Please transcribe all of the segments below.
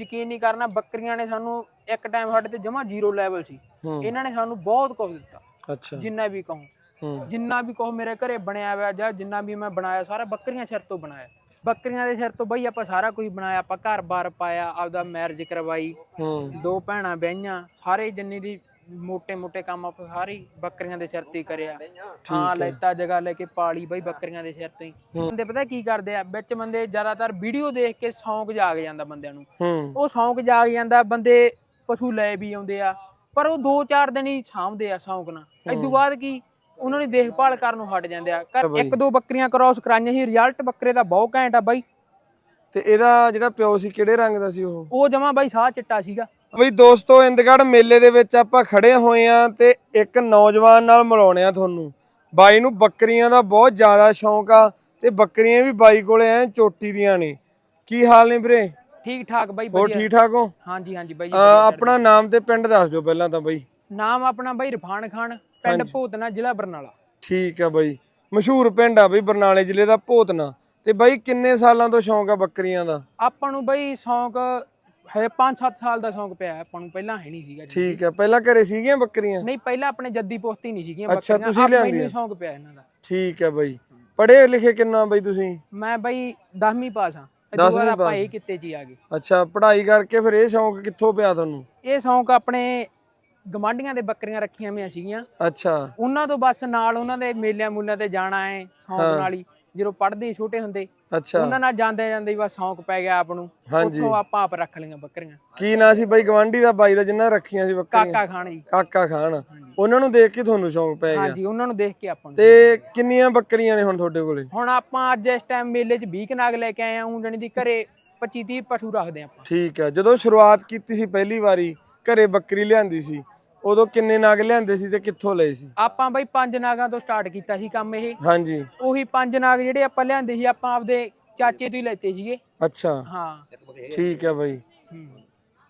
ਯਕੀਨ ਨਹੀਂ ਕਰਨਾ ਬੱਕਰੀਆਂ ਨੇ ਸਾਨੂੰ ਇੱਕ ਟਾਈਮ ਸਾਡੇ ਤੇ ਜਮਾ ਜ਼ੀਰੋ ਲੈਵਲ ਸੀ। ਇਹਨਾਂ ਨੇ ਸਾਨੂੰ ਬਹੁਤ ਕੁਝ ਦਿੱਤਾ ਅੱਛਾ। ਜਿੰਨਾ ਵੀ ਕਹੋ। ਜਿੰਨਾ ਵੀ ਕਹੋ ਮੇਰੇ ਘਰੇ ਬਣਿਆ ਹੋਇਆ ਜਾਂ ਜਿੰਨਾ ਵੀ ਮੈਂ ਬਣਾਇਆ ਸਾਰਾ ਬੱਕਰੀਆਂ ਸਿਰ ਤੋਂ ਬਣਾਇਆ। ਬੱਕਰੀਆਂ ਦੇ ਸਿਰ ਤੋਂ ਬਈ ਆਪਾਂ ਸਾਰਾ ਕੁਝ ਬਣਾਇਆ ਆਪਾਂ ਘਰ-ਬਾਰ ਪਾਇਆ ਆਪਦਾ ਮੈਰਿਜ ਕਰਵਾਈ। ਦੋ ਭੈਣਾਂ ਵਿਆਹੀਆਂ ਸਾਰੇ ਜਿੰਨੀ ਦੀ ਮੋਟੇ ਮੋਟੇ ਕੰਮ ਆਪਾਂ ਸਾਰੇ ਬੱਕਰੀਆਂ ਦੇ ਸਿਰ ਤੇ ਹੀ ਕਰਿਆ। ਥਾਂ ਲੈਤਾ ਜਗ੍ਹਾ ਲੈ ਕੇ ਪਾਲੀ ਬਈ ਬੱਕਰੀਆਂ ਦੇ ਸਿਰ ਤੇ ਬੰਦੇ ਪਤਾ ਕੀ ਕਰਦੇ ਆ? ਵਿੱਚ ਬੰਦੇ ਜ਼ਿਆਦਾਤਰ ਵੀਡੀਓ ਦੇਖ ਕੇ ਸ਼ੌਂਕ ਜਾਗ ਜਾਂਦਾ ਬੰਦਿਆਂ ਨੂੰ। ਉਹ ਸ਼ੌਂਕ ਜਾਗ ਜਾਂਦਾ ਬੰਦੇ ਪਸ਼ੂ ਲੈ ਵੀ ਆਉਂਦੇ ਆ ਪਰ ਉਹ 2-4 ਦਿਨ ਹੀ ਸਾਂਭਦੇ ਆ ਸ਼ੌਂਕ ਨਾਲ। ਇਸ ਤੋਂ ਬਾਅਦ ਕੀ? ਉਹਨਾਂ ਦੀ ਦੇਖਭਾਲ ਕਰਨ ਨੂੰ ਹਟ ਜਾਂਦੇ ਆ। ਇੱਕ ਦੋ ਬੱਕਰੀਆਂ ਕ੍ਰਾਸ ਕਰਾਈਆਂ ਸੀ ਰਿਜ਼ਲਟ ਬੱਕਰੇ ਦਾ ਬਹੁਤ ਘੈਂਟ ਆ ਬਾਈ। ਤੇ ਇਹਦਾ ਜਿਹੜਾ ਪਿਓ ਸੀ ਕਿਹੜੇ ਰੰਗ ਦਾ ਸੀ ਉਹ? ਉਹ ਜਮਾ ਬਾਈ ਸਾਹ ਚਿੱਟਾ ਸੀਗਾ। ਬਈ ਦੋਸਤੋ ਇੰਦਗੜ ਮੇਲੇ ਦੇ ਵਿੱਚ ਆਪਾਂ ਖੜੇ ਹੋਏ ਆ ਤੇ ਇੱਕ ਨੌਜਵਾਨ ਨਾਲ ਮਿਲਾਉਣੇ ਆ ਤੁਹਾਨੂੰ। ਬਾਈ ਨੂੰ ਬੱਕਰੀਆਂ ਦਾ ਬਹੁਤ ਜ਼ਿਆਦਾ ਸ਼ੌਂਕ ਆ ਤੇ ਬੱਕਰੀਆਂ ਵੀ ਬਾਈ ਕੋਲੇ ਐ ਚੋਟੀ ਦੀਆਂ ਨੇ। ਕੀ ਹਾਲ ਨੇ ਵੀਰੇ? ਠੀਕ ਠਾਕ ਬਾਈ ਹੋਰ ਵਧੀਆ। ਠੀਕ ਠਾਕ ਹੋ? ਹਾਂਜੀ ਹਾਂਜੀ ਬਾਈ ਆਪਣਾ ਨਾਮ ਤੇ ਪਿੰਡ ਦੱਸ ਦਿਓ ਪਹਿਲਾਂ ਤਾਂ ਬਾਈ। ਨਾਮ ਆਪਣਾ ਬਾਈ ਰਫਾਨ ਖਾਨ ਪਿੰਡ ਭੂਤਨਾ ਜ਼ਿਲ੍ਹਾ ਬਰਨਾਲਾ। ਠੀਕ ਆ ਬਾਈ। ਮਸ਼ਹੂਰ ਪਿੰਡ ਆ ਬਈ ਬਰਨਾਲੇ ਜ਼ਿਲ੍ਹੇ ਦਾ ਭੋਤਨਾ। ਤੇ ਬਾਈ ਕਿੰਨੇ ਸਾਲਾਂ ਤੋਂ ਸ਼ੌਂਕ ਆ ਬੱਕਰੀਆਂ ਦਾ? ਆਪਾਂ ਨੂੰ ਬਾਈ ਸ਼ੌਂਕ ਹੈ 5-7 ਸਾਲ ਦਾ ਸ਼ੌਂਕ ਪਿਆ ਆਪਾਂ ਨੂੰ ਪਹਿਲਾਂ ਹੈ ਨਹੀਂ ਸੀਗਾ ਜੀ। ਠੀਕ ਆ ਪਹਿਲਾਂ ਘਰੇ ਸੀਗੀਆਂ ਬੱਕਰੀਆਂ? ਨਹੀਂ ਪਹਿਲਾਂ ਆਪਣੇ ਜੱਦੀ ਪੋਸਤੀ ਨਹੀਂ ਸੀਗੀਆਂ ਅੱਛਾ, ਤੁਸੀਂ ਆਪ? ਮੈਨੂੰ ਹੀ ਸ਼ੌਂਕ ਪਿਆ ਇਹਨਾਂ ਦਾ। ਠੀਕ ਆ ਬਾਈ। ਪੜ੍ਹੇ ਲਿਖੇ ਕਿੰਨਾ ਬਾਈ ਤੁਸੀਂ? ਮੈਂ ਬਾਈ 10ਵੀਂ ਪਾਸ ਹਾਂ। ਦਸਵੀਂ ਆਪਾਂ ਪਾਸ। ਇਹ ਕਿੱਤੇ ਹੀ ਆ ਗਏ। ਅੱਛਾ ਪੜ੍ਹਾਈ ਕਰਕੇ ਫਿਰ ਇਹ ਸ਼ੌਂਕ ਕਿੱਥੋਂ ਪਿਆ ਤੁਹਾਨੂੰ? ਇਹ ਸ਼ੌਂਕ ਆਪਣੇ ਗਮਾਂਡੀਆਂ ਦੇ ਬੱਕਰੀਆਂ ਰੱਖੀਆਂ ਹੋਈਆਂ ਸੀਗੀਆਂ। ਅੱਛਾ। ਉਹਨਾਂ ਤੋਂ ਬਸ ਨਾਲ ਉਹਨਾਂ ਦੇ ਮੇਲਿਆਂ ਮੂਲਿਆਂ ਤੇ ਜਾਣਾ ਹੈ ਸ਼ੌਂਕ ਨਾਲ ਹੀ। ਜਦੋਂ ਪੜ੍ਹਦੇ ਛੋਟੇ ਹੁੰਦੇ ਅੱਛਾ। ਉਹਨਾਂ ਨਾਲ ਜਾਂਦੇ ਜਾਂਦੇ ਹੀ ਬਸ ਸ਼ੌਂਕ ਪੈ ਗਿਆ ਆਪ ਨੂੰ। ਉੱਥੋਂ ਆਪਾਂ ਆਪ ਰੱਖ ਲਈਆਂ ਬੱਕਰੀਆਂ। ਕੀ ਨਾਂ ਸੀ ਬਾਈ? ਗਵਾਂਢੀ ਦਾ ਬਾਈ ਦਾ ਜਿੰਨਾ ਰੱਖੀਆਂ ਸੀ ਬੱਕਰੀਆਂ? ਕਾਕਾ ਖਾਨ ਜੀ। ਕਾਕਾ ਖਾਨ। ਉਹਨਾਂ ਨੂੰ ਦੇਖ ਕੇ ਤੁਹਾਨੂੰ ਸ਼ੌਂਕ ਪੈ ਗਿਆ? ਹਾਂਜੀ ਉਹਨਾਂ ਨੂੰ ਦੇਖ ਕੇ ਆਪਾਂ ਨੂੰ ਤੇ ਕਿੰਨੀਆਂ ਬੱਕਰੀਆਂ ਨੇ ਹੁਣ ਤੁਹਾਡੇ ਕੋਲੇ? ਹੁਣ ਆਪਾਂ ਅੱਜ ਇਸ ਟਾਈਮ ਮੇਲੇ 'ਚ 20 ਕਨਾਗ ਲੈ ਕੇ ਆਏ ਆ ਊਂ ਜਣੀ ਦੀ ਘਰੇ 25 30 ਪਸ਼ੂ ਰੱਖਦੇ ਆਪਾਂ। ਠੀਕ ਹੈ। ਜਦੋਂ ਸ਼ੁਰੂਆਤ ਕੀਤੀ ਸੀ ਪਹਿਲੀ ਵਾਰੀ ਘਰੇ ਬੱਕਰੀ ਲਿਆਂਦੀ ਸੀ ਉਦੋਂ ਕਿੰਨੇ ਨਗ ਲਿਆਂਦੇ ਸੀ ਤੇ ਕਿੱਥੋਂ ਲਏ ਸੀ? ਆਪਾਂ ਬਈ ਪੰਜ ਨਾਗਾਂ ਤੋਂ ਸਟਾਰਟ ਕੀਤਾ ਸੀ ਕੰਮ ਇਹ। ਹਾਂਜੀ। ਉਹੀ ਪੰਜ ਨਾਗ ਜਿਹੜੇ ਆਪਾਂ ਲਿਆਂਦੇ ਸੀ ਆਪਾਂ ਆਪਦੇ ਚਾਚੇ ਤੋਂ ਹੀ ਲੈਤੇ ਸੀਗੇ। ਅੱਛਾ। ਹਾਂ। ਠੀਕ ਹੈ ਬਾਈ। ਹੂੰ।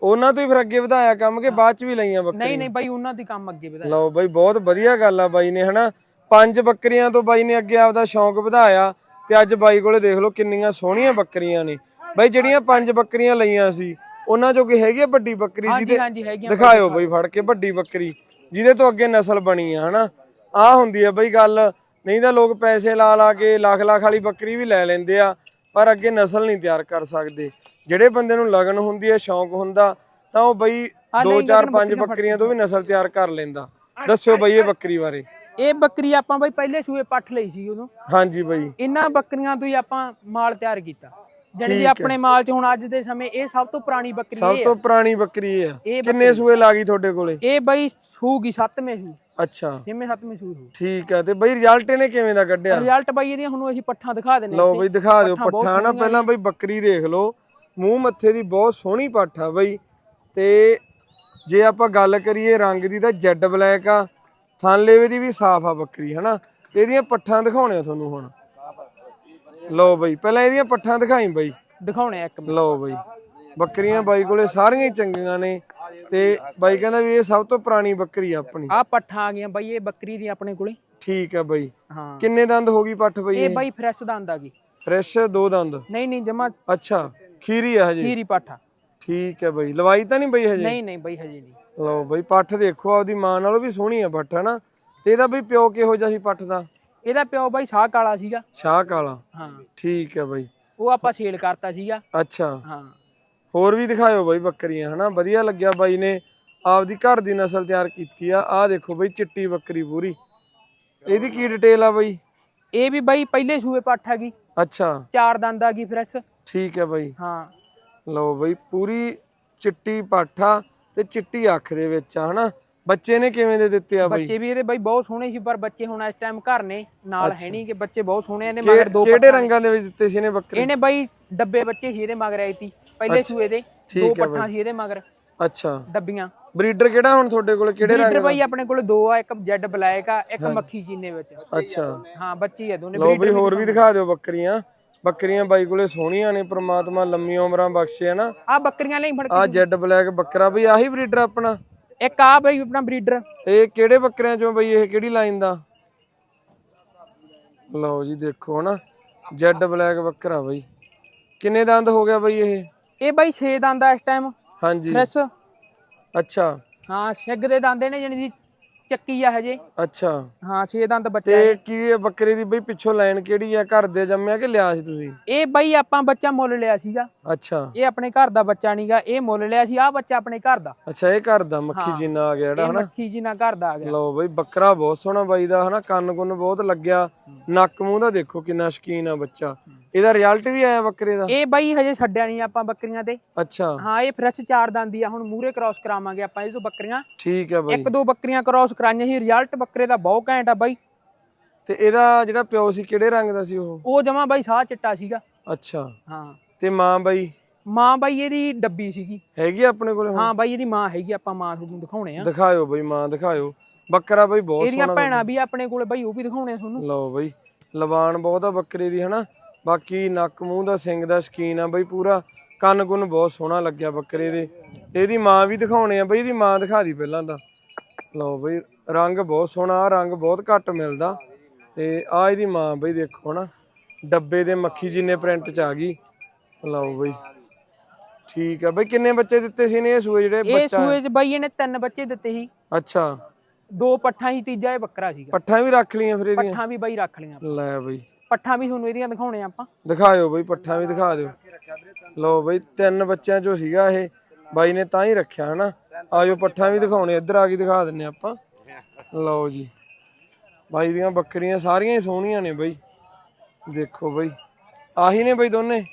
ਉਹਨਾਂ ਤੋਂ ਹੀ ਫਿਰ ਅੱਗੇ ਵਧਾਇਆ ਕੰਮ ਕਿ ਬਾਅਦ ਚ ਵੀ ਲਈਆਂ ਨਹੀਂ ਬੱਕਰੀਆਂ ਨਹੀਂ ਬਾਈ ਉਹਨਾਂ ਦੀ ਕੰਮ ਅੱਗੇ ਵਧਾਇਆ। ਲਓ ਬਾਈ ਬਹੁਤ ਵਧੀਆ ਗੱਲ ਆ ਬਾਈ ਨੇ ਹਨਾ? ਪੰਜ ਬੱਕਰੀਆਂ ਤੋਂ ਬਾਈ ਨੇ ਅੱਗੇ ਆਪਦਾ ਸ਼ੌਂਕ ਵਧਾਇਆ ਤੇ ਅੱਜ ਬਾਈ ਕੋਲੇ ਦੇਖ ਲਓ ਕਿੰਨੀਆਂ ਸੋਹਣੀਆਂ ਬੱਕਰੀਆਂ ਨੇ। ਬਾਈ ਜਿਹੜੀਆਂ ਪੰਜ ਬੱਕਰੀਆਂ ਲਈਆਂ ਸੀ ਉਹਨਾਂ ਚੋਂ ਕੋਈ ਹੈਗੀ ਆ ਵੱਡੀ ਬੱਕਰੀ ਹਾਂਜੀ ਹਾਂਜੀ ਹੈਗੀਆਂ ਦਿਖਾਇਓ ਬਈ ਫੜ ਕੇ ਵੱਡੀ ਬੱਕਰੀ। ਜਿਹਦੇ ਤੋਂ ਅੱਗੇ ਨਸਲ ਬਣੀ ਆ ਹਨਾ? ਆ ਹੁੰਦੀ ਆ ਬਈ ਗੱਲ। ਨਹੀਂ ਤਾਂ ਲੋਕ ਪੈਸੇ ਲਾ ਲਾ ਕੇ ਲੱਖ ਲੱਖ ਵਾਲੀ ਬੱਕਰੀ ਵੀ ਲੈ ਲੈਂਦੇ ਆ ਪਰ ਅੱਗੇ ਨਸਲ ਨਹੀਂ ਤਿਆਰ ਕਰ ਸਕਦੇ। ਜਿਹੜੇ ਬੰਦੇ ਨੂੰ ਲਗਨ ਹੁੰਦੀ ਹੈ ਸ਼ੌਂਕ ਹੁੰਦਾ ਤਾਂ ਉਹ ਬਈ ਆ 2 ਨਹੀਂ 4 ਗਗਨ 5 ਬੱਕਰੀਆਂ ਤੋਂ ਵੀ ਨਸਲ ਤਿਆਰ ਕਰ ਲੈਂਦਾ। ਦੱਸਿਓ ਬਈ ਇਹ ਬੱਕਰੀ ਬਾਰੇ। ਇਹ ਬੱਕਰੀ ਆਪਾਂ ਬਈ ਪਹਿਲੇ ਸੂਏ ਪੱਠ ਲਈ ਸੀ ਉਦੋਂ। ਹਾਂਜੀ ਬਈ। ਇਹਨਾਂ ਬੱਕਰੀਆਂ ਤੋਂ ਹੀ ਆਪਾਂ ਮਾਲ ਤਿਆਰ ਕੀਤਾ। ਠੀਕ ਕਿ ਹੈ। ਆਪਣੇ ਮਾਲ 'ਚ ਹੁਣ ਅੱਜ ਦੇ ਸਮੇਂ ਇਹ ਸਭ ਤੋਂ ਪੁਰਾਣੀ ਬੱਕਰੀ ਸਭ ਇਹ ਤੋਂ ਪੁਰਾਣੀ ਬੱਕਰੀ ਇਹ ਆ। ਇਹ ਕਿੰਨੇ ਸੂਏ ਲਾ ਗਈ ਤੁਹਾਡੇ ਕੋਲੇ? ਇਹ ਬਈ ਸੂਗੀ ਸੱਤਵੇਂ ਸੂ। ਅੱਛਾ। ਛੇਵੇਂ ਸੱਤਵੇਂ ਸੂ ਸੂ। ਠੀਕ ਆ ਤੇ ਬਈ ਰਿਜ਼ਲਟ ਇਹਨੇ ਕਿਵੇਂ ਦਾ ਕੱਢਿਆ? ਰਿਜ਼ਲਟ ਬਾਈ ਇਹਦੀਆਂ ਹੁਣ ਅਸੀਂ ਪੱਠਾਂ ਦਿਖਾ ਦਿੰਨੇ ਲਓ ਬਈ ਦਿਖਾ ਦਿਓ ਪੱਠਾਂ ਨਾ ਪਹਿਲਾਂ ਬਈ ਬੱਕਰੀ ਦੇਖ ਲਓ। ਮੂੰਹ ਮੱਥੇ ਦੀ ਬਹੁਤ ਸੋਹਣੀ ਪੱਠ ਆ ਬਈ। ਤੇ ਜੇ ਆਪਾਂ ਗੱਲ ਕਰੀਏ ਰੰਗ ਦੀ ਤਾਂ ਜੈਡ ਬਲੈਕ ਆ। ਥਾਂਲੇਵੇ ਦੀ ਵੀ ਸਾਫ਼ ਆ ਬੱਕਰੀ ਹਨਾ? ਇਹਦੀਆਂ ਪੱਠਾਂ ਦਿਖਾਉਣੇ ਆ ਤੁਹਾਨੂੰ ਹੁਣ। ਲਓ ਬਈ ਪਹਿਲਾਂ ਇਹਦੀਆਂ ਪੱਠਾਂ ਦਿਖਾਈ ਬਈ। ਦਿਖਾਉਣੇ ਆ ਇੱਕ ਮਿੰਟ। ਲਓ ਬਈ ਬੱਕਰੀਆਂ ਬਾਈ ਕੋਲੇ ਸਾਰੀਆਂ ਹੀ ਚੰਗੀਆਂ ਨੇ ਤੇ ਬਾਈ ਕਹਿੰਦਾ ਵੀ ਇਹ ਸਭ ਤੋਂ ਪੁਰਾਣੀ ਬੱਕਰੀ ਆ ਆਪਣੀ। ਆ ਪੱਠਾਂ ਆ ਗਈਆਂ ਬਾਈ ਇਹ ਬੱਕਰੀ ਦੀ ਆਪਣੇ ਕੋਲੇ। ਠੀਕ ਆ ਬਈ। ਹਾਂ। ਕਿੰਨੇ ਦੰਦ ਹੋ ਗਈ ਪੱਠ ਬਈ ਇਹ ਇਹ? ਬਾਈ ਫਰੈਸ਼ ਦੰਦ ਆ ਗਈ। ਫਰੈਸ਼ ਦੋ ਦੰਦ। ਨਹੀਂ ਨਹੀਂ ਜਮਾ ਅੱਛਾ ਖੀਰੀ ਆ ਹਜੇ? ਖੀਰੀ ਪੱਠਾ ਠੀਕ ਹੈ ਬਈ। ਲਵਾਈ ਤਾਂ ਨਹੀਂ ਬਈ ਹਜੇ? ਨਹੀਂ ਨਹੀਂ ਬਾਈ ਹਜੇ ਨਹੀਂ। ਲਓ ਬਈ ਪੱਠ ਦੇਖੋ ਆਪਦੀ ਮਾਂ ਨਾਲੋਂ ਵੀ ਸੋਹਣੀ ਆ ਪੱਠ ਹਨਾ? ਤੇ ਇਹਦਾ ਬਈ ਪਿਓ ਕਿਹੋ ਜਿਹਾ ਸੀ ਪੱਠ ਦਾ? ਇਹਦਾ ਪਿਓ ਬਾਈ ਸਾਹ ਕਾਲਾ ਸੀਗਾ। ਸ਼ਾਹ ਕਾਲਾ। ਹਾਂ। ਠੀਕ ਹੈ ਬਈ। ਉਹ ਆਪਾਂ ਸੇਲ ਕਰਤਾ ਸੀਗਾ। ਅੱਛਾ। ਹਾਂ। ਹੋਰ ਵੀ ਦਿਖਾਇਓ ਬਈ ਬੱਕਰੀਆਂ ਹਨਾ? ਵਧੀਆ ਲੱਗਿਆ ਬਾਈ ਨੇ ਆਪਦੀ ਘਰ ਦੀ ਨਸਲ ਤਿਆਰ ਕੀਤੀ ਆ। ਆਹ ਦੇਖੋ ਬਈ ਚਿੱਟੀ ਬੱਕਰੀ ਪੂਰੀ। ਇਹਦੀ ਕੀ ਡਿਟੇਲ ਆ ਬਈ? ਇਹ ਵੀ ਬਾਈ ਪਹਿਲੇ ਸੂਏ ਪੱਠ ਹੈਗੀ। ਅੱਛਾ। ਚਾਰ ਦੰਦ ਆ ਗਈ ਫਰੈਸ਼ ਠੀਕ ਹੈ ਬਈ। ਹਾਂ। ਲਓ ਬਈ ਪੂਰੀ ਚਿੱਟੀ ਪਾਠਾ ਤੇ ਚਿੱਟੀ ਅੱਖ ਦੇ ਵਿੱਚ ਆ ਹਨਾ? ਬੱਚੇ ਨੇ ਕਿਵੇਂ ਦੇ ਦਿੱਤੇ ਆ ਬਈ? ਬੱਚੇ ਵੀ ਇਹਦੇ ਬਾਈ ਬਹੁਤ ਸੋਹਣੇ ਸੀ ਪਰ ਬੱਚੇ ਹੁਣ ਇਸ ਟਾਈਮ ਘਰ ਨੇ ਨਾਲ ਹੈ ਨਹੀਂ ਕਿ ਬੱਚੇ ਬਹੁਤ ਸੋਹਣੇ ਇਹਦੇ ਮਗਰ ਦੋ ਕਿਹੜੇ ਰੰਗਾਂ ਦੇ ਵਿੱਚ ਦਿੱਤੇ ਸੀ ਇਹਨੇ ਬੱਕਰੇ? ਇਹਨੇ ਬਾਈ ਡੱਬੇ ਬੱਚੇ ਸੀ ਇਹਦੇ ਮਗਰ ਆਈ ਤੀ ਪਹਿਲੇ ਸੂਏ ਦੇ ਦੋ ਹੈ ਪੱਠਾਂ ਸੀ ਇਹਦੇ ਮਗਰ। ਅੱਛਾ। ਡੱਬੀਆਂ। ਬਰੀਡਰ ਕਿਹੜਾ ਹੁਣ ਤੁਹਾਡੇ ਕੋਲ ਕਿਹੜੇ ਰੰਗ ਬਰੀਡਰ ਬਾਈ ਆਪਣੇ ਕੋਲ ਦੋ ਆ ਇੱਕ ਜੈਡ ਬਲੈਕ ਆ ਇੱਕ ਮੱਖੀ ਚੀਨੇ ਵਿੱਚ। ਅੱਛਾ। ਹਾਂ ਬੱਚੀ ਆ ਦੋਨੇ ਬਈ ਹੋਰ ਵੀ ਦਿਖਾ ਦਿਓ ਬੱਕਰੀਆਂ। ਬੱਕਰੀਆਂ ਬਾਈ ਕੋਲੇ ਸੋਹਣੀਆਂ ਨੇ ਪ੍ਰਮਾਤਮਾ ਲੰਮੀਆਂ ਉਮਰਾਂ ਬਖਸ਼ੇ ਹਨਾ ਆ ਬੱਕਰੀਆਂ ਲਈ ਫੜ ਆ ਜੈਡ ਬਲੈਕ ਬੱਕਰਾ ਬਈ ਆਹੀ ਬਰੀਡਰ ਆਪਣਾ। ਇੱਕ ਆ ਬਾਈ ਆਪਣਾ ਬਰੀਡਰ। ਇਹ ਕਿਹੜੇ ਬੱਕਰਿਆਂ ਚੋਂ ਬਈ ਇਹ ਕਿਹੜੀ ਲਾਈਨ ਦਾ? ਲਓ ਜੀ ਦੇਖੋ ਹਨਾ। ਜੈਡ ਬਲੈਕ ਬੱਕਰਾ ਬਈ। ਕਿੰਨੇ ਦੰਦ ਹੋ ਗਿਆ ਬਈ ਇਹ? ਇਹ ਬਾਈ 6 ਦੰਦ ਆ ਇਸ ਟਾਈਮ ਹਾਂਜੀ। ਫਰੈਸ਼ ਅੱਛਾ। ਹਾਂ ਛਿੱਗ ਦੇ ਦੰਦੇ ਨੇ ਜਾਣੀ ਦੀ ਚੱਕੀ ਆ ਹਜੇ। ਅੱਛਾ। ਹਾਂ 6 ਦੰਦ ਬੱਚਾ ਤੇ। ਕੀ ਇਹ ਬੱਕਰੇ ਦੀ ਬਈ ਪਿੱਛੋਂ ਲਾਈਨ ਕਿਹੜੀ ਆ? ਘਰ ਦੇ ਜੰਮਿਆ ਕਿ ਲਿਆ ਸੀ ਤੁਸੀਂ? ਇਹ ਬਾਈ ਆਪਾਂ ਬੱਚਾ ਮੁੱਲ ਲਿਆ ਸੀਗਾ। ਅੱਛਾ। ਇਹ ਆਪਣੇ ਘਰ ਦਾ ਬੱਚਾ ਨਹੀਂਗਾ ਇਹ ਮੁੱਲ ਲਿਆ ਸੀ ਆ ਬੱਚਾ ਆਪਣੇ ਘਰ ਦਾ। ਅੱਛਾ ਇਹ ਘਰ ਦਾ ਮੱਖੀ। ਜੀਨਾ ਆ ਗਿਆ ਜਿਹੜਾ ਹਨਾ? ਮੱਖੀ ਜੀ ਨਾਲ ਘਰ ਦਾ ਆ ਗਿਆ। ਲਓ ਬਈ ਬੱਕਰਾ ਬਹੁਤ ਸੋਹਣਾ ਬਾਈ ਦਾ ਹਨਾ? ਕੰਨ ਕੁੰਨ ਬਹੁਤ ਲੱਗਿਆ। ਨੱਕ ਮੂੰਹ ਦਾ ਦੇਖੋ ਕਿੰਨਾ ਸ਼ਕੀਨ ਆ ਬੱਚਾ। ਇਹਦਾ ਰਿਜ਼ਲਟ ਵੀ ਆਇਆ ਬੱਕਰੇ ਦਾ? ਇਹ ਬਾਈ ਹਜੇ ਛੱਡਿਆ ਨਹੀਂ ਆਪਾਂ ਬੱਕਰੀਆਂ ਤੇ। ਅੱਛਾ। ਹਾਂ ਇਹ ਫਰੈਸ਼ ਚਾਰ ਦੰਦੀ ਆ ਹੁਣ ਮੂਰੇ ਕ੍ਰਾਸ ਕਰਾਵਾਂਗੇ ਆਪਾਂ ਇਹ ਤੋਂ ਬੱਕਰੀਆਂ। ਠੀਕ ਹੈ ਬਾਈ। ਇੱਕ ਦੋ ਬੱਕਰੀਆਂ ਕ੍ਰਾਸ ਕਰਾਈਆਂ ਸੀ ਰਿਜ਼ਲਟ ਬੱਕਰੇ ਦਾ ਬਹੁਤ ਘੈਂਟ ਆ ਬਾਈ। ਤੇ ਇਹਦਾ ਜਿਹੜਾ ਪਿਓ ਸੀ ਕਿਹੜੇ ਰੰਗ ਦਾ ਸੀ ਉਹ? ਉਹ ਜਮਾ ਬਾਈ ਸਾਹ ਚਿੱਟਾ ਸੀਗਾ। ਅੱਛਾ। ਹਾਂ। ਤੇ ਮਾਂ ਬਾਈ? ਮਾਂ ਬਾਈ ਇਹਦੀ ਡੱਬੀ ਸੀਗੀ। ਹੈਗੀ ਆ ਆਪਣੇ ਕੋਲੇ ਹਾਂ ਬਾਈ ਇਹਦੀ ਮਾਂ ਹੈਗੀ ਆਪਾਂ ਮਾਂ ਤੁਹਾਨੂੰ ਦਿਖਾਉਣੇ ਆ। ਦਿਖਾਇਓ ਬਈ ਮਾਂ ਦਿਖਾਇਓ। ਬੱਕਰਾ ਬਈ ਬਹੁਤ ਇਹਦੀਆਂ ਸੋਹਣਾ ਭੈਣਾਂ ਵੀ ਆਪਣੇ ਕੋਲੇ ਬਾਈ ਉਹ ਵੀ ਦਿਖਾਉਣੇ ਆ ਤੁਹਾਨੂੰ। ਲਓ ਬਈ ਲਵਾਨ ਬਹੁਤ ਆ ਬੱਕਰੇ ਦੀ ਹਨਾ? ਬਾਕੀ ਨੱਕ ਮੂੰਹ ਦਾ ਸਿੰਘ ਦਾ ਸ਼ਕੀਨ ਆ ਬਈ ਪੂਰਾ। ਕੰਨ ਕੁੰਨ ਬਹੁਤ ਸੋਹਣਾ ਲੱਗਿਆ ਬੱਕਰੇ ਦੇ। ਇਹਦੀ ਮਾਂ ਵੀ ਦਿਖਾਉਣੇ ਆ ਬਈ ਇਹਦੀ ਮਾਂ ਦਿਖਾ ਦੀ ਪਹਿਲਾਂ ਤਾਂ। ਲਓ ਬਈ ਰੰਗ ਬਹੁਤ ਸੋਹਣਾ ਆ ਰੰਗ ਬਹੁਤ ਘੱਟ ਮਿਲਦਾ। ਤੇ ਆ ਇਹਦੀ ਮਾਂ ਬਈ ਦੇਖੋ ਨਾ ਡੱਬੇ ਦੇ ਮੱਖੀ ਜਿੰਨੇ ਪ੍ਰਿੰਟ ਚ ਆ ਗਈ। ਲਓ ਬਈ ਠੀਕ ਆ। ਬਈ ਕਿੰਨੇ ਬੱਚੇ ਦਿੱਤੇ ਸੀ ਨੇ ਇਹ ਸੂਏ ਜਿਹੜੇ ਇਹ ਬੱਚਾ ਸੂਏ ਚ ਬਾਈ ਇਹਨੇ ਤਿੰਨ ਬੱਚੇ ਦਿੱਤੇ ਸੀ। ਅੱਛਾ। ਦੋ ਪੱਠਾਂ ਸੀ ਤੀਜਾ ਇਹ ਬੱਕਰਾ ਸੀਗਾ। ਪੱਠਾਂ ਵੀ ਰੱਖ ਲਈਆਂ ਫਿਰ ਇਹਦੀਆਂ? ਪੱਠਾਂ ਵੀ ਬਾਈ ਰੱਖ ਲਈਆਂ ਲੈ ਬਈ। ਪੱਠਾਂ ਵੀ ਤੁਹਾਨੂੰ ਇਹਦੀਆਂ ਦਿਖਾਉਣੇ ਆ ਆਪਾਂ। ਦਿਖਾਇਓ ਬਈ ਪੱਠਾ ਵੀ ਦਿਖਾ ਦਿਓ। ਲਓ ਬਈ ਤਿੰਨ ਬੱਚਿਆਂ ਚੋਂ ਸੀਗਾ ਇਹ। ਬਾਈ ਨੇ ਤਾਂ ਹੀ ਰੱਖਿਆ ਹਨਾ? ਆਜੋ ਪੱਠਾ ਵੀ ਦਿਖਾਉਣੇ ਇੱਧਰ ਆ ਕੇ ਦਿਖਾ ਦਿੰਨੇ ਆਪਾਂ। ਲਓ ਜੀ। ਬਾਈ ਦੀਆਂ ਬੱਕਰੀਆਂ ਸਾਰੀਆਂ ਹੀ ਸੋਹਣੀਆਂ ਨੇ ਬਈ। ਦੇਖੋ ਬਈ ਆਹੀ ਨੇ ਬਈ ਦੋਨੇ?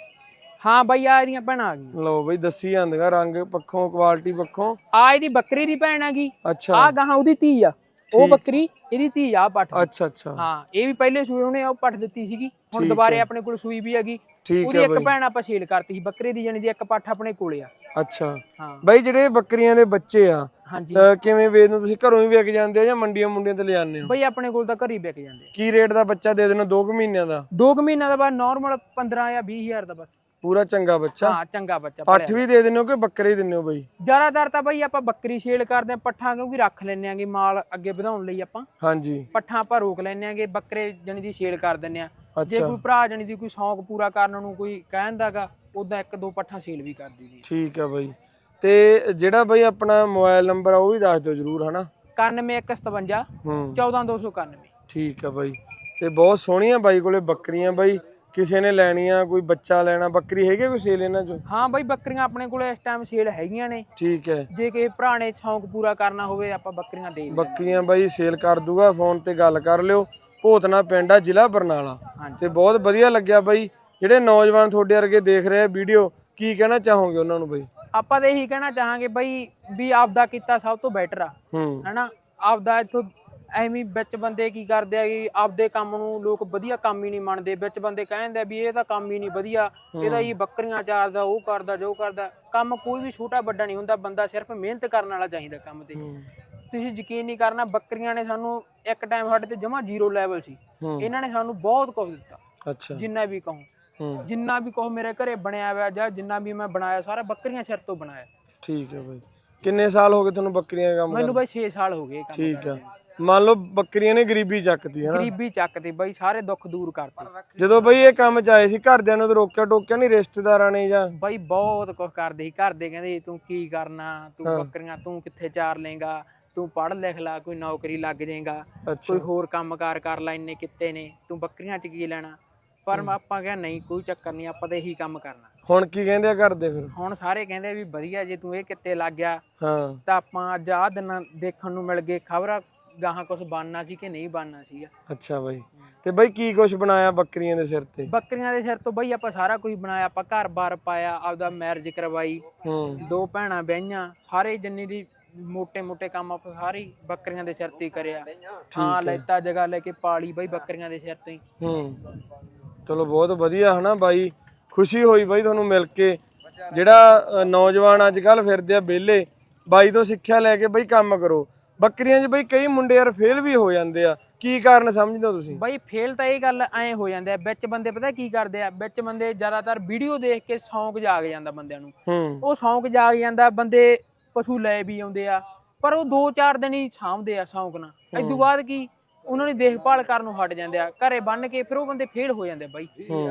ਹਾਂ ਬਾਈ ਆ ਇਹਦੀਆਂ ਭੈਣਾਂ ਆ ਗਈਆਂ। ਲਓ ਬਈ ਦੱਸੀ ਜਾਂਦੀਆਂ ਰੰਗ ਪੱਖੋਂ ਕੁਆਲਿਟੀ ਪੱਖੋਂ। ਆ ਇਹਦੀ ਬੱਕਰੀ ਦੀ ਭੈਣ ਹੈਗੀ। ਅੱਛਾ। ਆ ਗਾਹਾਂ ਉਹਦੀ ਧੀ ਆ। ਉਹ ਬੱਕਰੀ ਇਹਦੀ ਧੀ ਆ ਪੱਠ। ਅੱਛਾ ਅੱਛਾ। ਹਾਂ ਇਹ ਵੀ ਪਹਿਲੇ ਸੂਏ ਉਹਨੇ ਉਹ ਪੱਠ ਦਿੱਤੀ ਸੀਗੀ। ਹੁਣ ਦੁਬਾਰੇ ਹੈ। ਆਪਣੇ ਕੋਲ ਸੂਈ ਵੀ ਹੈਗੀ। ਉਹਦੀ ਹੈ ਇੱਕ ਭੈਣ ਆਪਾਂ ਸੇਲ ਕਰਤੀ ਸੀ ਬੱਕਰੇ ਦੀ ਜਾਨੀ ਦੀ ਇੱਕ ਪੱਠ ਆਪਣੇ ਕੋਲੇ ਆ। ਅੱਛਾ। ਹਾਂ। ਬਾਈ ਜਿਹੜੇ ਬੱਕਰੀਆਂ ਦੇ ਬੱਚੇ ਆ ਹਾਂਜੀ। ਕਿਵੇਂ ਵੇਚਦੇ ਹੋ? ਤੁਸੀਂ ਘਰੋਂ ਹੀ ਵਿਕ ਜਾਂਦੇ ਆ ਜਾਂ ਮੰਡੀਆਂ ਮੁੰਡੀਆਂ ਤੇ ਲਿਆਉਂਦੇ ਹੋ? ਬਈ ਆਪਣੇ ਕੋਲ ਤਾਂ ਘਰ ਹੀ ਵਿਕ ਜਾਂਦੇ ਕੀ ਰੇਟ ਦਾ ਬੱਚਾ ਦੇ ਦੇਣਾ? 2 ਮਹੀਨਿਆਂ ਦਾ? ਆ ਦੋ ਕੁ ਮਹੀਨਿਆਂ ਦਾ ਬਾਅਦ ਨਾਰਮਲ 15 ਜਾਂ 20 ਹਜ਼ਾਰ ਦਾ ਬਸ। ਪੂਰਾ ਚੰਗਾ ਬੱਚਾ। ਹਾਂ ਚੰਗਾ ਬੱਚਾ ਪੱਠ ਵੀ ਦੇ ਦਿੰਦੇ ਹੋ ਕਿ ਬੱਕਰੇ ਹੀ ਦਿੰਦੇ ਹੋ ਬਈ? ਜ਼ਿਆਦਾਤਰ ਤਾਂ ਬਈ ਆਪਾਂ ਬੱਕਰੀ ਸੇਲ ਕਰਦੇ ਆ ਪੱਠਾਂ ਕਿਉਂਕਿ ਰੱਖ ਲੈਣੇ ਆਂਗੇ ਮਾਲ ਅੱਗੇ ਵਧਾਉਣ ਲਈ ਆਪਾਂ। ਹਾਂਜੀ। ਪੱਠਾਂ ਆਪਾਂ ਰੋਕ ਲੈਣੇ ਆਂਗੇ ਬੱਕਰੇ ਜਣੀ ਦੀ ਸੇਲ ਕਰ ਦਿੰਨੇ ਆ ਜੇ ਅੱਛਾ। ਕੋਈ ਭਰਾ ਜਣੀ ਦੀ ਕੋਈ ਸ਼ੌਂਕ ਪੂਰਾ ਕਰਨ ਨੂੰ ਕੋਈ ਕਹਿੰਦਾਗਾ ਉਦਾਂ ਇੱਕ ਦੋ ਪੱਠਾਂ ਸੇਲ ਵੀ ਕਰ ਦਈਦੀ ਠੀਕ ਆ ਬਈ। ਤੇ ਜਿਹੜਾ ਬਈ ਆਪਣਾ ਮੋਬਾਈਲ ਨੰਬਰ ਆ ਉਹ ਵੀ ਦੱਸ ਦਿਓ ਜਰੂਰ ਹਨਾ? 9157 ਹੂੰ। 14291 ਠੀਕ ਆ ਬਈ। ਤੇ ਬਹੁਤ ਸੋਹਣੀਆਂ ਬਾਈ ਕੋਲੇ ਬੱਕਰੀਆਂ ਬਾਈ। ਕਿਸੇ ਨੇ ਲੈਣੀਆਂ ਕੋਈ ਬੱਚਾ ਲੈਣਾ ਬੱਕਰੀ ਹੈਗੀ ਕੋਈ ਸੇਲ ਇਹਨਾਂ ਚੋਂ? ਹਾਂ ਬਈ ਬੱਕਰੀਆਂ ਆਪਣੇ ਕੋਲ ਇਸ ਟਾਈਮ ਸੇਲ ਹੈਗੀਆਂ ਨੇ। ਠੀਕ ਹੈ। ਜੇ ਕਿਸੇ ਭਰਾ ਨੇ ਸ਼ੌਂਕ ਪੂਰਾ ਕਰਨਾ ਹੋਵੇ ਆਪਾਂ ਬੱਕਰੀਆਂ ਦੇ ਦਿੰਦੇ ਬੱਕਰੀਆਂ ਬਾਈ ਸੇਲ ਕਰ ਦੂਗਾ ਫੋਨ ਤੇ ਗੱਲ ਕਰ ਲਿਓ। ਭੋਤਨਾ ਪਿੰਡ ਆ ਜ਼ਿਲ੍ਹਾ ਬਰਨਾਲਾ। ਤੇ ਬਹੁਤ ਵਧੀਆ ਲੱਗਿਆ ਬਾਈ। ਜਿਹੜੇ ਨੌਜਵਾਨ ਤੁਹਾਡੇ ਵਰਗੇ ਦੇਖ ਰਹੇ ਆ ਵੀਡੀਓ ਕੀ ਕਹਿਣਾ ਚਾਹੋਗੇ ਉਹਨਾਂ ਨੂੰ ਬਾਈ? ਆਪਾਂ ਤਾਂ ਇਹੀ ਕਹਿਣਾ ਚਾਹਾਂਗੇ ਬਈ ਵੀ ਆਪਦਾ ਕੀਤਾ ਸਭ ਤੋਂ ਬੈਟਰ ਆ। ਹਨਾ? ਆਪਦਾ ਇੱਥੋਂ ਐਵੇਂ ਹੀ ਵਿੱਚ ਬੰਦੇ ਕੀ ਕਰਦੇ ਆ ਕਿ ਆਪਦੇ ਕੰਮ ਨੂੰ ਲੋਕ ਵਧੀਆ ਕੰਮ ਹੀ ਨਹੀਂ ਮੰਨਦੇ। ਵਿੱਚ ਬੰਦੇ ਕਹਿੰਦੇ ਆ ਵੀ ਇਹ ਤਾਂ ਕੰਮ ਹੀ ਨਹੀਂ ਵਧੀਆ ਇਹਦਾ ਹੀ। ਬੱਕਰੀਆਂ ਚਾਰਦਾ ਉਹ ਕਰਦਾ ਜੋ ਕਰਦਾ। ਕੰਮ ਕੋਈ ਵੀ ਛੋਟਾ ਵੱਡਾ ਨਹੀਂ ਹੁੰਦਾ ਬੰਦਾ ਸਿਰਫ ਮਿਹਨਤ ਕਰਨ ਵਾਲਾ ਚਾਹੀਦਾ ਕੰਮ ਤੇ। ਹੂੰ, ਤੁਸੀਂ ਯਕੀਨ ਨਹੀਂ ਕਰਨਾ ਬੱਕਰੀਆਂ ਨੇ ਸਾਨੂੰ ਇੱਕ ਟਾਈਮ ਸਾਡੇ ਤੇ ਜਮਾ ਜ਼ੀਰੋ ਲੈਵਲ ਸੀ। ਹੂੰ। ਇਹਨਾਂ ਨੇ ਸਾਨੂੰ ਬਹੁਤ ਕੁਝ ਦਿੱਤਾ ਅੱਛਾ। ਜਿੰਨਾ ਵੀ ਕਹੋ। ਹੂੰ। ਜਿੰਨਾ ਵੀ ਕਹੋ ਮੇਰੇ ਘਰੇ ਬਣਿਆ ਹੋਇਆ ਜਾਂ ਜਿੰਨਾ ਵੀ ਮੈਂ ਬਣਾਇਆ ਸਾਰਾ ਬੱਕਰੀਆਂ ਸਿਰ ਤੋਂ ਬਣਾਇਆ। ਠੀਕ ਹੈ ਬਾਈ। ਕਿੰਨੇ ਸਾਲ ਹੋ ਗਏ ਤੁਹਾਨੂੰ ਬੱਕਰੀਆਂ ਦਾ ਕੰਮ ਮੈਨੂੰ ਬਈ 6 ਸਾਲ ਹੋ ਗਏ ਇਹ ਕੰਮ ਠੀਕ ਆ ਮੰਨ ਲਓ ਬੱਕਰੀਆਂ ਨੇ ਗਰੀਬੀ ਚੱਕਤੀ ਹਨਾ? ਗਰੀਬੀ ਚੱਕਦੇ ਬਈ ਸਾਰੇ ਦੁੱਖ ਦੂਰ ਕਰਤੇ ਜਦੋਂ ਬਈ ਇਹ ਕੰਮ ਚ ਆਏ ਸੀ ਘਰਦਿਆਂ ਨੂੰ ਤਾਂ ਰੋਕਿਆ ਟੋਕਿਆ ਨਹੀਂ ਰਿਸ਼ਤੇਦਾਰਾਂ ਨੇ ਜਾਂ ਬਈ ਬਹੁਤ ਕੁਝ ਕਰਦੇ ਸੀ ਘਰ ਦੇ ਕਹਿੰਦੇ ਤੂੰ ਕੀ ਕਰਨਾ? ਤੂੰ ਬੱਕਰੀਆਂ ਤੂੰ ਕਿੱਥੇ ਚਾਰ ਲੇਗਾ ਤੂੰ ਪੜ੍ਹ ਲਿਖ ਲਾ ਕੋਈ ਨੌਕਰੀ ਲੱਗ ਜਾਏਗਾ ਕੋਈ ਹੋਰ ਕੰਮਕਾਰ ਕਰ ਲੈ ਇੰਨੇ ਕਿੱਤੇ ਨੇ ਤੂੰ ਬੱਕਰੀਆਂ ਚ ਕੀ ਲੈਣਾ? ਪਰ ਆਪਾਂ ਕਿਹਾ ਨਹੀਂ ਕੋਈ ਚੱਕਰ ਨਹੀਂ ਆਪਾਂ ਤਾਂ ਇਹੀ ਕੰਮ ਕਰਨਾ। ਹੁਣ ਕੀ ਕਹਿੰਦੇ ਆ ਘਰਦੇ ਫਿਰ? ਹੁਣ ਸਾਰੇ ਕਹਿੰਦੇ ਵੀ ਵਧੀਆ ਜੇ ਤੂੰ ਇਹ ਕਿੱਤੇ ਲੱਗ ਗਿਆ ਹਾਂ। ਤਾਂ ਆਪਾਂ ਅੱਜ ਆਹ ਦਿਨ ਦੇਖਣ ਨੂੰ ਮਿਲ ਗਏ ਖਬਰ ਗਾਹਾਂ ਕੁਝ ਬਣਨਾ ਸੀ ਕਿ ਨਹੀਂ ਬਣਨਾ ਸੀ ਅੱਛਾ ਬਾਈ। ਤੇ ਬਾਈ ਕੀ ਕੁਝ ਬਣਾਇਆ ਬੱਕਰੀਆਂ ਦੇ ਸਿਰ ਤੇ? ਬੱਕਰੀਆਂ ਦੇ ਸਿਰ ਤੋਂ ਬਾਈ ਆਪਾਂ ਸਾਰਾ ਕੁਝ ਬਣਾਇਆ ਆਪਾਂ ਘਰ-ਬਾਰ ਪਾਇਆ ਆਪਦਾ ਮੈਰਿਜ ਕਰਵਾਈ। ਦੋ ਭੈਣਾਂ ਵਿਆਹੀਆਂ ਸਾਰੇ ਜੰਨੀ ਦੀ ਮੋਟੇ-ਮੋਟੇ ਕੰਮ ਆਪਾਂ ਸਾਰੇ ਬੱਕਰੀਆਂ ਦੇ ਸਿਰ ਤੇ ਕਰਿਆ। ਥਾਂ ਲੈਤਾ ਜਗ੍ਹਾ ਲੈ ਕੇ ਪਾਲੀ ਬਾਈ ਬੱਕਰੀਆਂ ਦੇ ਸਿਰ ਤੇ। ਹੂੰ। ਚਲੋ ਬਹੁਤ ਵਧੀਆ ਹਨਾ ਬਾਈ। ਖੁਸ਼ੀ ਹੋਈ ਬਾਈ ਤੁਹਾਨੂੰ ਮਿਲ ਕੇ। ਜਿਹੜਾ ਨੌਜਵਾਨ ਅੱਜ ਕੱਲ ਫਿਰਦੇ ਆ ਵਿਹਲੇ ਬਾਈ ਤੋਂ ਸਿੱਖਿਆ ਲੈ ਕੇ ਬਾਈ ਕੰਮ ਕਰੋ। ਬੱਕਰੀਆਂ 'ਚ ਬਾਈ ਕਈ ਮੁੰਡੇ ਯਾਰ ਫੇਲ ਵੀ ਹੋ ਜਾਂਦੇ ਆ। ਕੀ ਕਾਰਨ ਸਮਝਦੇ ਹੋ ਤੁਸੀਂ? ਬਈ ਫੇਲ ਤਾਂ ਇਹ ਗੱਲ ਐ ਹੋ ਜਾਂਦੇ ਆ ਵਿੱਚ ਬੰਦੇ ਪਤਾ ਕੀ ਕਰਦੇ ਆ ਵਿੱਚ ਬੰਦੇ ਜ਼ਿਆਦਾਤਰ ਵੀਡੀਓ ਦੇਖ ਕੇ ਸ਼ੌਂਕ ਜਾਗ ਜਾਂਦਾ ਬੰਦਿਆਂ ਨੂੰ। ਹੂੰ। ਉਹ ਸ਼ੌਂਕ ਜਾਗ ਜਾਂਦਾ ਬੰਦੇ ਪਸ਼ੂ ਲੈ ਵੀ ਆਉਂਦੇ ਆ ਪਰ ਉਹ 2-4 ਦਿਨ ਹੀ ਸਾਂਭਦੇ ਆ ਸ਼ੌਂਕ ਨਾਲ। ਇਦੋਂ ਬਾਅਦ ਕੀ ਉਹਨਾਂ ਦੀ ਦੇਖਭਾਲ ਕਰਨ ਨੂੰ ਹਟ ਜਾਂਦੇ ਆ ਘਰੇ ਬੰਨ ਕੇ ਫਿਰ ਉਹ ਬੰਦੇ ਫੇਲ ਹੋ ਜਾਂਦੇ ਬਾਈ।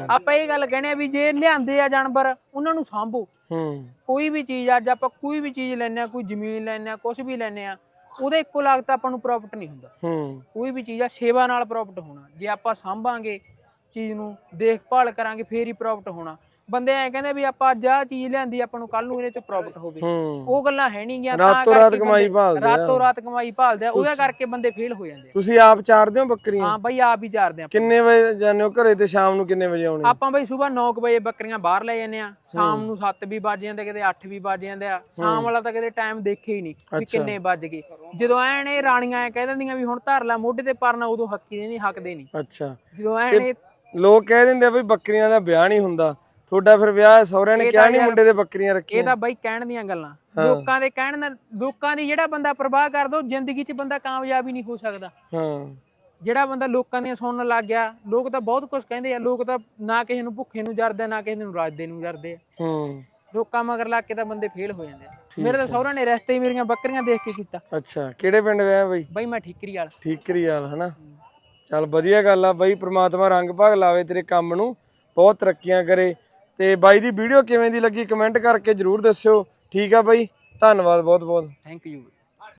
ਆਪਾਂ ਇਹ ਗੱਲ ਕਹਿੰਦੇ ਆ ਵੀ ਜੇ ਲਿਆਂਦੇ ਆ ਜਾਨਵਰ ਉਹਨਾਂ ਨੂੰ ਸਾਂਭੋ। ਹੂੰ। ਕੋਈ ਵੀ ਚੀਜ਼ ਅੱਜ ਆਪਾਂ ਕੋਈ ਵੀ ਚੀਜ਼ ਲੈਨੇ ਆ ਕੋਈ ਜ਼ਮੀਨ ਲੈਨੇ ਆ ਕੁਝ ਵੀ ਲੈਨੇ ਆ ਉਹਦਾ ਇੱਕੋ ਲਾਗਤ ਆਪਾਂ ਨੂੰ ਪ੍ਰੋਫਿਟ ਨਹੀਂ ਹੁੰਦਾ। ਹੂੰ। ਕੋਈ ਵੀ ਚੀਜ਼ ਆ ਸੇਵਾ ਨਾਲ ਪ੍ਰੋਫਿਟ ਹੋਣਾ। ਜੇ ਆਪਾਂ ਸਾਂਭਾਂਗੇ ਚੀਜ਼ ਨੂੰ ਦੇਖਭਾਲ ਕਰਾਂਗੇ ਫੇਰ ਹੀ ਪ੍ਰੋਫਿਟ ਹੋਣਾ। ਬੰਦੇ ਐ ਕਹਿੰਦੇ ਵੀ ਆਪਾਂ ਅੱਜ ਆਹ ਚੀਜ਼ ਲਿਆਂਦੀ ਆਪਾਂ ਨੂੰ ਕੱਲ ਨੂੰ ਇਹਦੇ ਚ ਪ੍ਰੋਫਿਟ ਹੋਵੇ। ਹੂੰ। ਉਹ ਗੱਲਾਂ ਹੈ ਨਹੀਂ ਗਿਆ ਰਾਤੋਂ ਰਾਤ ਕਮਾਈ ਭਾਲਦੇ ਆ। ਰਾਤੋਂ ਰਾਤ ਕਮਾਈ ਭਾਲਦੇ ਆ ਉਹਦੇ ਕਰਕੇ ਬੰਦੇ ਫੇਲ ਹੋ ਜਾਂਦੇ ਆ। ਤੁਸੀਂ ਆਪ ਚਾਰਦੇ ਹੋ ਬੱਕਰੀਆਂ? ਹਾਂ ਬਾਈ ਆਪ ਹੀ ਚਾਰਦੇ ਆ ਕਿੰਨੇ ਵਜੇ ਜਾਂਦੇ ਹੋ ਘਰੇ ਤੇ ਸ਼ਾਮ ਨੂੰ ਕਿੰਨੇ ਵਜੇ ਆਉਣੇ ਆਪਾਂ ਬਈ ਸਵੇਰ 9 ਵਜੇ ਬੱਕਰੀਆਂ ਬਾਹਰ ਲੈ ਜਾਂਦੇ ਆ। ਸ਼ਾਮ ਨੂੰ 7 ਵੀ ਵੱਜ ਜਾਂਦੇ ਕਿਤੇ 8 ਵੀ ਵੱਜ ਜਾਂਦੇ ਆ। ਸ਼ਾਮ ਵਾਲਾ ਤਾਂ ਕਿਤੇ ਟਾਈਮ ਦੇਖੇ ਹੀ ਨਹੀਂ ਵੀ। ਕਿੰਨੇ ਵੱਜ ਗਏ। ਜਦੋਂ ਐਨ ਇਹ ਰਾਣੀਆਂ ਐ ਕਹਿ ਦਿੰਦੀਆਂ ਵੀ ਹੁਣ ਧਰ ਲੈ ਮੋਢੇ ਤੇ ਪਰਨਾ ਉਦੋਂ ਹੱਕੀ ਦੇ ਨਹੀਂ ਹੱਕਦੇ ਨਹੀਂ। ਅੱਛਾ। ਜਦੋਂ ਐਨ ਇਹ ਲੋਕ ਕਹਿ ਦਿੰਦੇ ਆ ਵੀ ਬੱਕਰੀਆਂ ਦਾ ਵਿਆਹ ਨਹੀਂ ਹੁੰਦਾ। ਤੁਹਾਡਾ ਫਿਰ ਵਿਆਹ ਸਹੁਰਿਆਂ ਨੇ ਇਹ ਕਿਹਾ ਨਹੀਂ ਯਾਰ- ਮੁੰਡੇ ਦੇ ਬੱਕਰੀਆਂ ਇਹ ਰੱਖੀਆਂ ਤਾਂ ਬਾਈ ਕਹਿਣ ਦੀਆਂ ਗੱਲਾਂ। ਲੋਕਾਂ ਦੇ ਕਹਿਣ ਨਾਲ ਲੋਕਾਂ ਦੀ ਜਿਹੜਾ ਬੰਦਾ ਪ੍ਰਵਾਹ ਕਰਦਾ ਉਹ ਜ਼ਿੰਦਗੀ 'ਚ ਬੰਦਾ ਕਾਮਯਾਬ ਹੀ ਨਹੀਂ ਹੋ ਸਕਦਾ। ਹਾਂ। ਜਿਹੜਾ ਬੰਦਾ ਲੋਕਾਂ ਦੀਆਂ ਸੁਣਨ ਲੱਗ ਗਿਆ ਲੋਕ ਤਾਂ ਬਹੁਤ ਕੁਝ ਕਹਿੰਦੇ ਆ ਲੋਕ ਤਾਂ ਨਾ ਕਿਸੇ ਨੂੰ ਭੁੱਖੇ ਨੂੰ ਜਰਦੇ ਆ, ਨਾ ਕਿਸੇ ਨੂੰ ਰਾਜਦੇ ਨੂੰ ਜਰਦੇ ਆ। ਹੂੰ। ਲੋਕਾਂ ਮਗਰ ਲੱਗ ਕੇ ਤਾਂ ਬੰਦੇ ਫੇਲ ਹੋ ਜਾਂਦੇ ਆ। ਮੇਰੇ ਤਾਂ ਸਹੁਰਾ ਨੇ ਰਸਤੇ ਹੀ ਮੇਰੀਆਂ ਬੱਕਰੀਆਂ ਦੇਖ ਕੇ ਕੀਤਾ। ਅੱਛਾ ਕਿਹੜੇ ਪਿੰਡ ਵਿਆਹ ਬਈ? ਬਾਈ ਮੈਂ ਠੀਕਰੀ ਵਾਲਾ ਠੀਕਰੀ ਵਾਲ ਹਨਾ? ਚੱਲ ਵਧੀਆ ਗੱਲ ਆ ਬਾਈ ਪ੍ਰਮਾਤਮਾ ਰੰਗ ਭਾਗ ਲਾਵੇ ਤੇਰੇ ਕੰਮ ਨੂੰ ਬਹੁਤ ਤਰੱਕੀਆਂ ਕਰੇ। ਤੇ ਬਾਈ ਦੀ ਵੀਡੀਓ ਕਿਵੇਂ ਦੀ ਲੱਗੀ ਕਮੈਂਟ ਕਰਕੇ ਜਰੂਰ ਦੱਸਿਓ। ਠੀਕ ਆ ਬਾਈ, ਧੰਨਵਾਦ ਬਹੁਤ ਬਹੁਤ ਥੈਂਕ ਯੂ